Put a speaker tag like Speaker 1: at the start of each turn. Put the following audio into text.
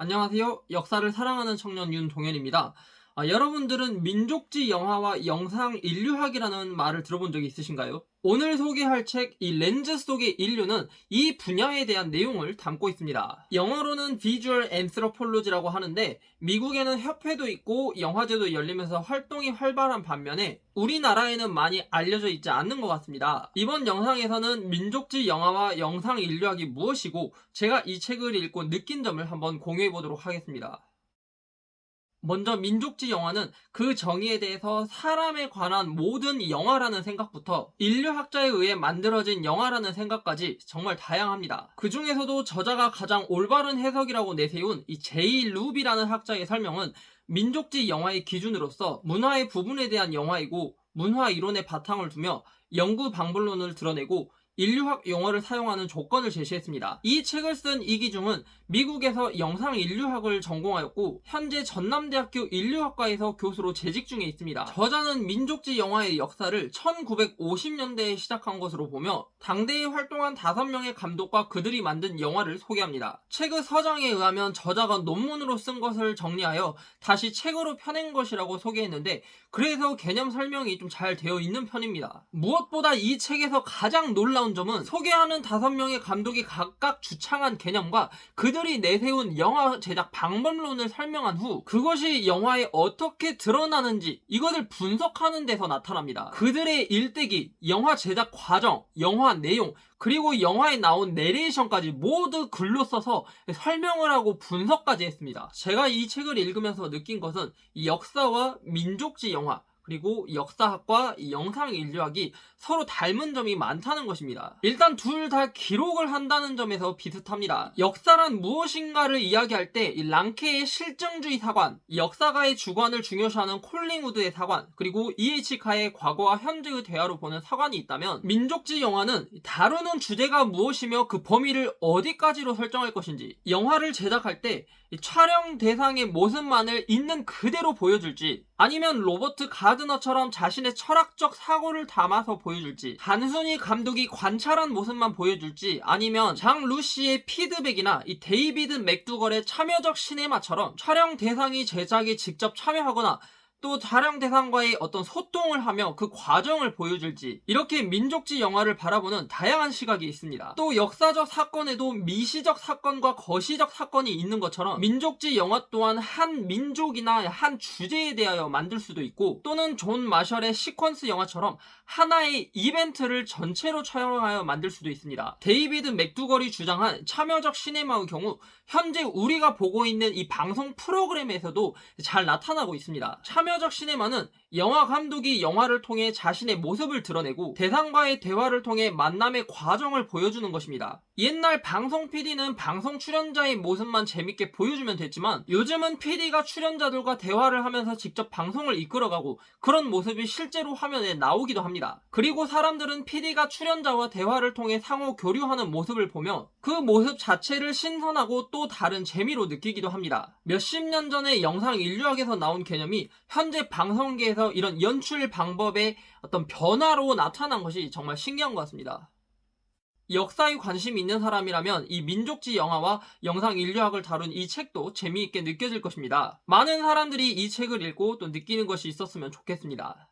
Speaker 1: 안녕하세요. 역사를 사랑하는 청년 윤동현입니다. 아, 여러분들은 민족지 영화와 영상 인류학이라는 말을 들어본 적이 있으신가요? 오늘 소개할 책 이 렌즈 속의 인류는 이 분야에 대한 내용을 담고 있습니다. 영어로는 비주얼 앤스로폴로지라고 하는데 미국에는 협회도 있고 영화제도 열리면서 활동이 활발한 반면에 우리나라에는 많이 알려져 있지 않는 것 같습니다. 이번 영상에서는 민족지 영화와 영상 인류학이 무엇이고 제가 이 책을 읽고 느낀 점을 한번 공유해 보도록 하겠습니다. 먼저 민족지 영화는 그 정의에 대해서 사람에 관한 모든 영화라는 생각부터 인류학자에 의해 만들어진 영화라는 생각까지 정말 다양합니다. 그 중에서도 저자가 가장 올바른 해석이라고 내세운 이 제이 루비라는 학자의 설명은 민족지 영화의 기준으로서 문화의 부분에 대한 영화이고 문화 이론의 바탕을 두며 연구 방법론을 드러내고 인류학 용어를 사용하는 조건을 제시했습니다. 이 책을 쓴 이기중은 미국에서 영상 인류학을 전공하였고 현재 전남대학교 인류학과에서 교수로 재직 중에 있습니다. 저자는 민족지 영화의 역사를 1950년대에 시작한 것으로 보며 당대에 활동한 5명의 감독과 그들이 만든 영화를 소개합니다. 책의 서장에 의하면 저자가 논문으로 쓴 것을 정리하여 다시 책으로 펴낸 것이라고 소개했는데 그래서 개념 설명이 좀 잘 되어 있는 편입니다. 무엇보다 이 책에서 가장 놀라운 점은 소개하는 5명의 감독이 각각 주창한 개념과 그들이 내세운 영화 제작 방법론을 설명한 후 그것이 영화에 어떻게 드러나는지 이것을 분석하는 데서 나타납니다. 그들의 일대기, 영화 제작 과정, 영화 내용, 그리고 영화에 나온 내레이션까지 모두 글로 써서 설명을 하고 분석까지 했습니다. 제가 이 책을 읽으면서 느낀 것은 이 역사와 민족지 영화, 그리고 역사학과 영상 인류학이 서로 닮은 점이 많다는 것입니다. 일단 둘 다 기록을 한다는 점에서 비슷합니다. 역사란 무엇인가를 이야기할 때 랑케의 실증주의 사관, 역사가의 주관을 중요시하는 콜링우드의 사관, 그리고 E.H. 카의 과거와 현재의 대화로 보는 사관이 있다면 민족지 영화는 다루는 주제가 무엇이며 그 범위를 어디까지로 설정할 것인지 영화를 제작할 때 촬영 대상의 모습만을 있는 그대로 보여줄지 아니면 로버트 가 드너처럼 자신의 철학적 사고를 담아서 보여줄지 단순히 감독이 관찰한 모습만 보여줄지 아니면 장 루시의 피드백이나 이 데이비드 맥두걸의 참여적 시네마처럼 촬영 대상이 제작에 직접 참여하거나 또 촬영 대상과의 어떤 소통을 하며 그 과정을 보여줄지 이렇게 민족지 영화를 바라보는 다양한 시각이 있습니다. 또 역사적 사건에도 미시적 사건과 거시적 사건이 있는 것처럼 민족지 영화 또한 한 민족이나 한 주제에 대하여 만들 수도 있고 또는 존 마셜의 시퀀스 영화처럼 하나의 이벤트를 전체로 촬영하여 만들 수도 있습니다. 데이비드 맥두걸이 주장한 참여적 시네마의 경우 현재 우리가 보고 있는 이 방송 프로그램에서도 잘 나타나고 있습니다. 참여적 시네마는 영화 감독이 영화를 통해 자신의 모습을 드러내고 대상과의 대화를 통해 만남의 과정을 보여주는 것입니다. 옛날 방송 PD는 방송 출연자의 모습만 재밌게 보여주면 됐지만 요즘은 PD가 출연자들과 대화를 하면서 직접 방송을 이끌어가고 그런 모습이 실제로 화면에 나오기도 합니다. 그리고 사람들은 PD가 출연자와 대화를 통해 상호 교류하는 모습을 보며 그 모습 자체를 신선하고 또 다른 재미로 느끼기도 합니다. 몇십 년 전에 영상 인류학에서 나온 개념이 현재 방송계에서 이런 연출 방법의 어떤 변화로 나타난 것이 정말 신기한 것 같습니다. 역사에 관심이 있는 사람이라면 이 민족지 영화와 영상 인류학을 다룬 이 책도 재미있게 느껴질 것입니다. 많은 사람들이 이 책을 읽고 또 느끼는 것이 있었으면 좋겠습니다.